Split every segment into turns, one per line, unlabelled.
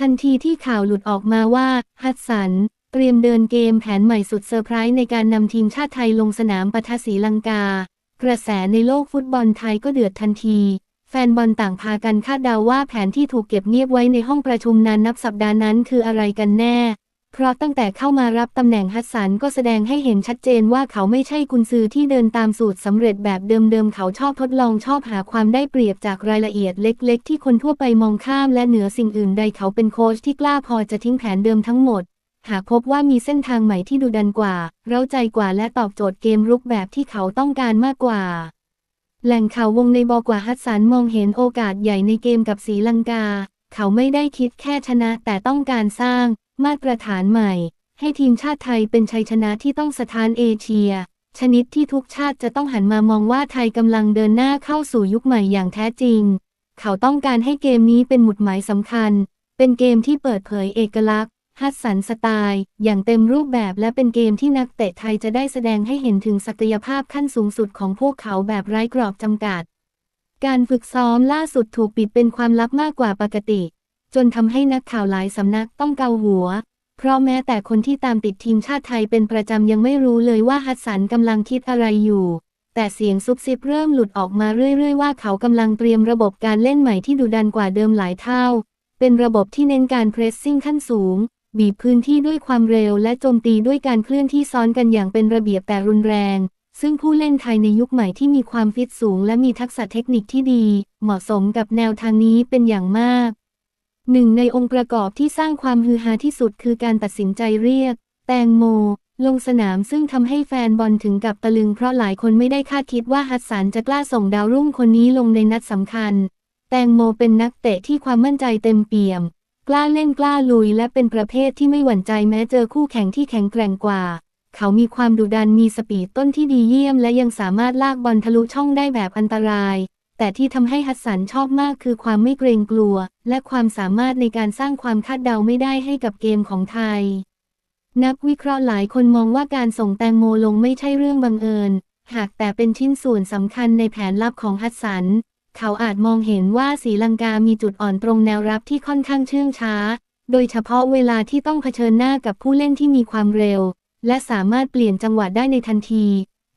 ทันทีที่ข่าวหลุดออกมาว่า ฮัตสัน เตรียมเดินเกมแผนใหม่สุดเซอร์ไพรส์ในการนำทีมชาติไทยลงสนามปะทะศรีลังกา กระแสในโลกฟุตบอลไทยก็เดือดทันที แฟนบอลต่างพากันคาดเดาว่าแผนที่ถูกเก็บเงียบไว้ในห้องประชุมนานนับสัปดาห์นั้นคืออะไรกันแน่ เพราะตั้งแต่เข้ามารับตำแหน่งฮัสสันก็แสดงให้เห็นชัดเจนว่าเขาไม่ใช่กุนซือที่เดินตามสูตรสำเร็จแบบเดิมๆ เขาชอบทดลองชอบหาความได้เปรียบจากรายละเอียดเล็กๆ ที่คนทั่วไปมองข้ามและเหนือสิ่งอื่นใดเขาเป็นโค้ชที่กล้าพอจะทิ้งแผนเดิมทั้งหมด หากพบว่ามีเส้นทางใหม่ที่ดุดันกว่า เร้าใจกว่าและตอบโจทย์เกมรุกแบบที่เขาต้องการมากกว่า แหล่งข่าววงในบอกว่าฮัสสันมองเห็นโอกาสใหญ่ในเกมกับศรีลังกา เขาไม่ได้คิดแค่ชนะแต่ต้องการสร้างมาตรฐานใหม่ ให้ทีมชาติไทยเป็นชัยชนะที่ต้องสถานเอเชีย ชนิดที่ทุกชาติจะต้องหันมามองว่าไทยกำลังเดินหน้าเข้าสู่ยุคใหม่อย่างแท้จริง เขาต้องการให้เกมนี้เป็นหมุดหมายสำคัญ เป็นเกมที่เปิดเผยเอกลักษณ์ฮัดสันสไตล์อย่างเต็มรูปแบบและเป็นเกมที่นักเตะไทยจะได้แสดงให้เห็นถึงศักยภาพขั้นสูงสุดของพวกเขาแบบไร้กรอบจำกัด การฝึกซ้อมล่าสุดถูกปิดเป็นความลับมากกว่าปกติ จนทำให้นักข่าวหลายสำนักต้องเกาหัว เพราะแม้แต่คนที่ตามติดทีมชาติไทยเป็นประจำยังไม่รู้เลยว่าฮัสสันกำลังคิดอะไรอยู่ แต่เสียงซุบซิบเริ่มหลุดออกมาเรื่อย ๆ ว่าเขากำลังเตรียมระบบการเล่นใหม่ที่ดุดันกว่าเดิมหลายเท่า เป็นระบบที่เน้นการเพรสซิ่งขั้นสูง บีบพื้นที่ด้วยความเร็วและโจมตีด้วยการเคลื่อนที่ซ้อนกันอย่างเป็นระเบียบแต่รุนแรง ซึ่งผู้เล่นไทยในยุคใหม่ที่มีความฟิตสูง และมีทักษะเทคนิคที่ดี เหมาะสมกับแนวทางนี้เป็นอย่างมาก หนึ่งในองค์ประกอบที่สร้างความฮือฮาที่สุดคือการตัดสินใจเรียก แตงโม ลงสนามซึ่งทำให้แฟนบอลถึงกับตะลึงเพราะหลายคนไม่ได้คาดคิดว่าฮัสสันจะกล้าส่งดาวรุ่งคนนี้ลงในนัดสำคัญ แตงโมเป็นนักเตะที่ความมั่นใจเต็มเปี่ยม กล้าเล่นกล้าลุยและเป็นประเภทที่ไม่หวั่นใจแม้เจอคู่แข่งที่แข็งแกร่งกว่า เขามีความดุดันมีสปีดต้นที่ดีเยี่ยม และยังสามารถลากบอลทะลุช่องได้แบบอันตราย แต่ที่ทำให้ฮัสสันชอบมากคือความไม่เกรงกลัว และความสามารถในการสร้างความคาดเดาไม่ได้ให้กับเกมของไทย นักวิเคราะห์หลายคนมองว่าการส่งแตงโมลงไม่ใช่เรื่องบังเอิญ หากแต่เป็นชิ้นส่วนสำคัญในแผนลับของฮัสสัน เขาอาจมองเห็นว่าศรีลังกามีจุดอ่อนตรงแนวรับที่ค่อนข้างเชื่องช้า โดยเฉพาะเวลาที่ต้องเผชิญหน้ากับผู้เล่นที่มีความเร็ว และสามารถเปลี่ยนจังหวะได้ในทันที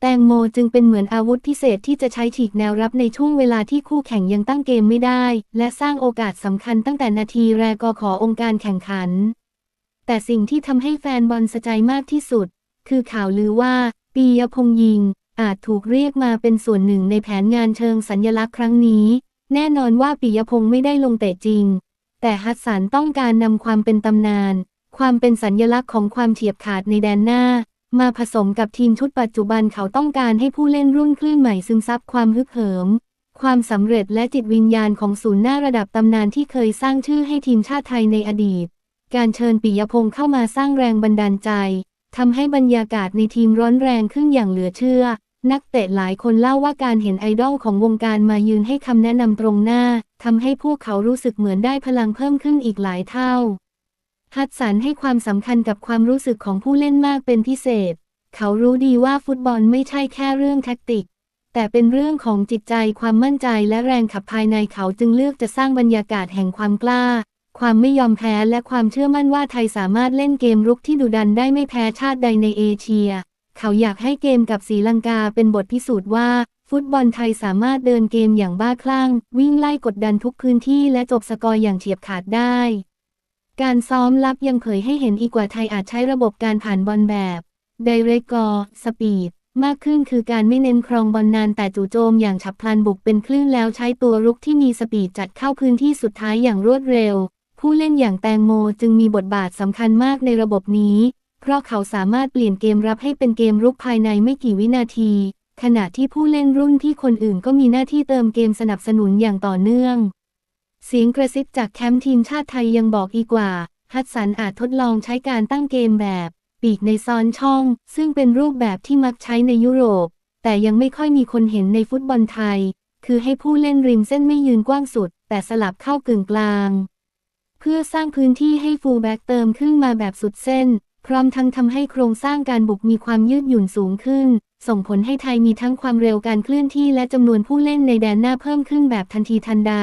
แตงโมจึงเป็นเหมือนอาวุธพิเศษที่จะใช้ฉีกแนวรับในช่วงเวลาที่คู่แข่งยังตั้งเกมไม่ได้ และสร้างโอกาสสำคัญตั้งแต่นาทีแรกก็ขอองค์การแข่งขัน แต่สิ่งที่ทำให้แฟนบอลสะใจมากที่สุด คือข่าวลือว่า ปียพงยิง อาจถูกเรียกมาเป็นส่วนหนึ่งในแผนงานเชิงสัญญลักษณ์ครั้งนี้ แน่นอนว่าปิยพงไม่ได้ลงเตะจริง แต่ฮัสสันต้องการนำความเป็นตำนาน ความเป็นสัญญลักษณ์ของความเฉียบขาดในแดนหน้า มาผสมกับทีมชุดปัจจุบันเขาต้องการให้ผู้เล่นรุ่นคลื่นใหม่ซึมซับความฮึกเหิม ความสำเร็จและจิตวิญญาณของศูนย์หน้าระดับตำนานที่เคยสร้างชื่อให้ทีมชาติไทยในอดีต การเชิญปิยพงษ์เข้ามาสร้างแรงบันดาลใจทำให้บรรยากาศในทีมร้อนแรงขึ้นอย่างเหลือเชื่อ นักเตะหลายคนเล่าว่าการเห็นไอดอลของวงการมายืนให้คำแนะนำตรงหน้าทำให้พวกเขารู้สึกเหมือนได้พลังเพิ่มขึ้นอีกหลายเท่า ฮัดสันให้ความสำคัญกับความรู้สึกของผู้เล่นมากเป็นพิเศษ เขารู้ดีว่าฟุตบอลไม่ใช่แค่เรื่องแท็กติก แต่เป็นเรื่องของจิตใจความมั่นใจและแรงขับภายในเขาจึงเลือกจะสร้างบรรยากาศแห่งความกล้า ความไม่ยอมแพ้และความเชื่อมั่นว่าไทยสามารถเล่นเกมรุกที่ดุดันได้ไม่แพ้ชาติใดในเอเชีย เขาอยากให้เกมกับศรีลังกาเป็นบทพิสูจน์ว่า ฟุตบอลไทยสามารถเดินเกมอย่างบ้าคลั่ง วิ่งไล่กดดันทุกพื้นที่และจบสกอร์อย่างเฉียบขาดได้ การซ้อมลับยังเผยให้เห็นอีกว่าไทยอาจใช้ระบบการผ่านบอลแบบ Direct g o Speed มากขึ้นคือการไม่เน้นครองบอลนานแต่จู่โจมอย่างฉับพลันบุกเป็นคลื่นแล้วใช้ตัวรุกที่มีสปีดจัดเข้าพื้นที่สุดท้ายอย่างรวดเร็ว ผู้เล่นอย่างแตงโมจึงมีบทบาทสำคัญมากในระบบนี้ เพราะเขาสามารถเปลี่ยนเกมรับให้เป็นเกมรุกภายในไม่กี่วินาที ขณะที่ผู้เล่นรุ่นที่คนอื่นก็มีหน้าที่เติมเกมสนับสนุนอย่างต่อเนื่อง เสียงกระซิบจากแคมป์ทีมชาติไทยยังบอกอีกว่า ฮัตสันอาจทดลองใช้การตั้งเกมแบบ ปีกในซ้อนช่อง ซึ่งเป็นรูปแบบที่มักใช้ในยุโรป แต่ยังไม่ค่อยมีคนเห็นในฟุตบอลไทย คือให้ผู้เล่นริมเส้นไม่ยืนกว้างสุด แต่สลับเข้ากึ่งกลาง เพื่อสร้างพื้นที่ให้ฟูลแบ็กเติมขึ้นมาแบบสุดเส้น พร้อมทั้งทำให้โครงสร้างการบุกมีความยืดหยุ่นสูงขึ้น ส่งผลให้ไทยมีทั้งความเร็วการเคลื่อนที่และจำนวนผู้เล่นในแดนหน้าเพิ่มขึ้นแบบทันทีทันใด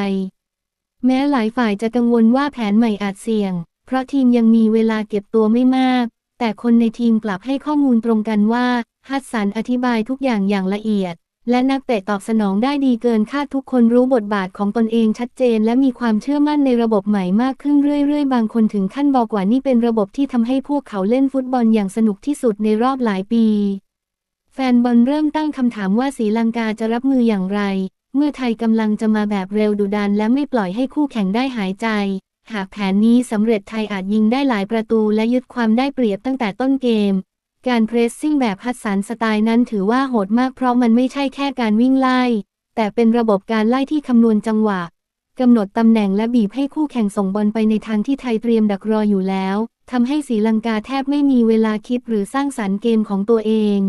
แม้หลายฝ่ายจะกังวลว่าแผนใหม่อาจเสี่ยง เพราะทีมยังมีเวลาเก็บตัวไม่มาก แต่คนในทีมกลับให้ข้อมูลตรงกันว่าฮัตสันอธิบายทุกอย่างอย่างละเอียด และนักเตะตอบสนองได้ดีเกินคาดทุกคนรู้บทบาทของตนเองชัดเจน และมีความเชื่อมั่นในระบบใหม่มากขึ้นเรื่อยๆ บางคนถึงขั้นบอกว่านี่เป็นระบบที่ทำให้พวกเขาเล่นฟุตบอลอย่างสนุกที่สุดในรอบหลายปี แฟนบอลเริ่มตั้งคำถามว่าศรีลังกาจะรับมืออย่างไร เมื่อไทยกำลังจะมาแบบเร็วดุดันและไม่ปล่อยให้คู่แข่งได้หายใจ หากแผนนี้สำเร็จไทยอาจยิงได้หลายประตูและยึดความได้เปรียบตั้งแต่ต้นเกม การเพรสซิ่งแบบฮัดสันสไตล์นั้นถือว่าโหดมากเพราะมันไม่ใช่แค่การวิ่งไล่ แต่เป็นระบบการไล่ที่คำนวณจังหวะกำหนดตำแหน่งและบีบให้คู่แข่งส่งบอลไปในทางที่ไทยเตรียมดักรออยู่แล้วทำให้ศรีลังกาแทบไม่มีเวลาคิดหรือสร้างสรรค์เกมของตัวเอง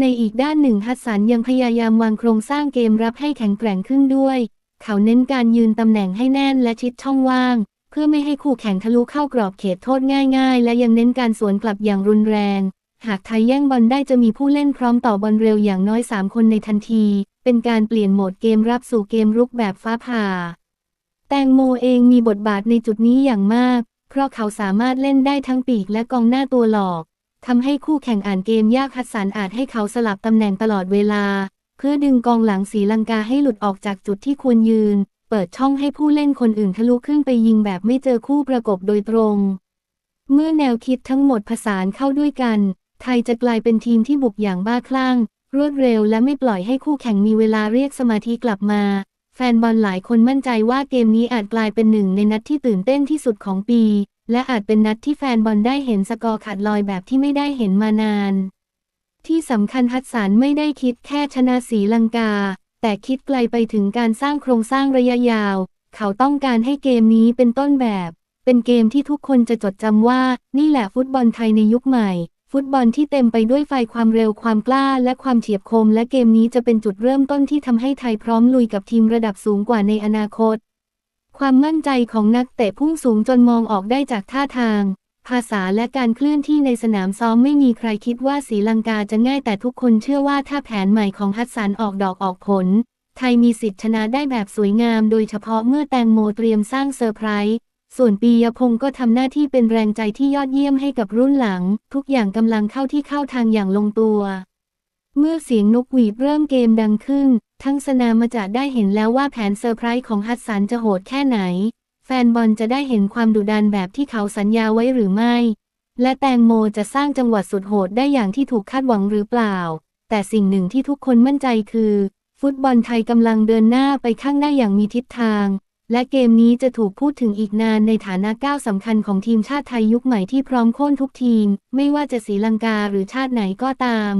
ในอีกด้านหนึ่งฮัสสันยังพยายามวางโครงสร้างเกมรับให้แข็งแกร่งขึ้นด้วย เขาเน้นการยืนตำแหน่งให้แน่นและชิดช่องว่าง เพื่อไม่ให้คู่แข่งทะลุเข้ากรอบเขตโทษง่าย ๆ และยังเน้นการสวนกลับอย่างรุนแรง หากไทยแย่งบอลได้จะมีผู้เล่นพร้อมต่อบอลเร็วอย่างน้อย 3 คนในทันที เป็นการเปลี่ยนโหมดเกมรับสู่เกมรุกแบบฟ้าผ่า แตงโมเองมีบทบาทในจุดนี้อย่างมาก เพราะเขาสามารถเล่นได้ทั้งปีกและกองหน้าตัวหลอก ทำให้คู่แข่งอ่านเกมยากฮัดสันอาจให้เขาสลับตำแหน่งตลอดเวลา เพื่อดึงกองหลังสีลังกาให้หลุดออกจากจุดที่ควรยืน เปิดช่องให้ผู้เล่นคนอื่นทะลุขึ้นไปยิงแบบไม่เจอคู่ประกบโดยตรง เมื่อแนวคิดทั้งหมดผสานเข้าด้วยกัน ไทยจะกลายเป็นทีมที่บุกอย่างบ้าคลั่ง รวดเร็วและไม่ปล่อยให้คู่แข่งมีเวลาเรียกสมาธิกลับมา แฟนบอลหลายคนมั่นใจว่าเกมนี้อาจกลายเป็นหนึ่งในนัดที่ตื่นเต้นที่สุดของปี และอาจเป็นนัดที่แฟนบอลได้เห็นสกอร์ขาดลอยแบบที่ไม่ได้เห็นมานาน ที่สำคัญฮัตสันไม่ได้คิดแค่ชนะสีลังกา แต่คิดไกลไปถึงการสร้างโครงสร้างระยะยาว เขาต้องการให้เกมนี้เป็นต้นแบบ เป็นเกมที่ทุกคนจะจดจำว่า นี่แหละฟุตบอลไทยในยุคใหม่ ฟุตบอลที่เต็มไปด้วยไฟความเร็วความกล้า และความเฉียบคม และเกมนี้จะเป็นจุดเริ่มต้นที่ทำให้ไทยพร้อมลุยกับทีมระดับสูงกว่าในอนาคต ความมั่นใจของนักเตะพุ่งสูงจนมองออกได้จากท่าทาง ภาษาและการเคลื่อนที่ในสนามซ้อมไม่มีใครคิดว่าศรีลังกาจะง่ายแต่ทุกคนเชื่อว่าถ้าแผนใหม่ของฮัตสันออกดอกออกผล ไทยมีสิทธิ์ชนะได้แบบสวยงามโดยเฉพาะเมื่อแตงโมเตรียมสร้างเซอร์ไพรส์ส่วนปียพงศ์ก็ทำหน้าที่เป็นแรงใจที่ยอดเยี่ยมให้กับรุ่นหลัง ทุกอย่างกำลังเข้าที่เข้าทางอย่างลงตัว เมื่อเสียงนกหวีดเริ่มเกมดังขึ้น ทั้งสนามมาจะได้เห็นแล้วว่าแผนเซอร์ไพรส์ของฮัตสันจะโหดแค่ไหน แฟนบอลจะได้เห็นความดุดันแบบที่เขาสัญญาไว้หรือไม่ และแตงโมจะสร้างจังหวัดสุดโหดได้อย่างที่ถูกคาดหวังหรือเปล่า แต่สิ่งหนึ่งที่ทุกคนมั่นใจคือ ฟุตบอลไทยกำลังเดินหน้าไปข้างหน้าอย่างมีทิศทาง และเกมนี้จะถูกพูดถึงอีกนานในฐานะก้าวสำคัญของทีมชาติไทยยุคใหม่ที่พร้อมโค่นทุกทีม ไม่ว่าจะศรีลังกาหรือชาติไหนก็ตาม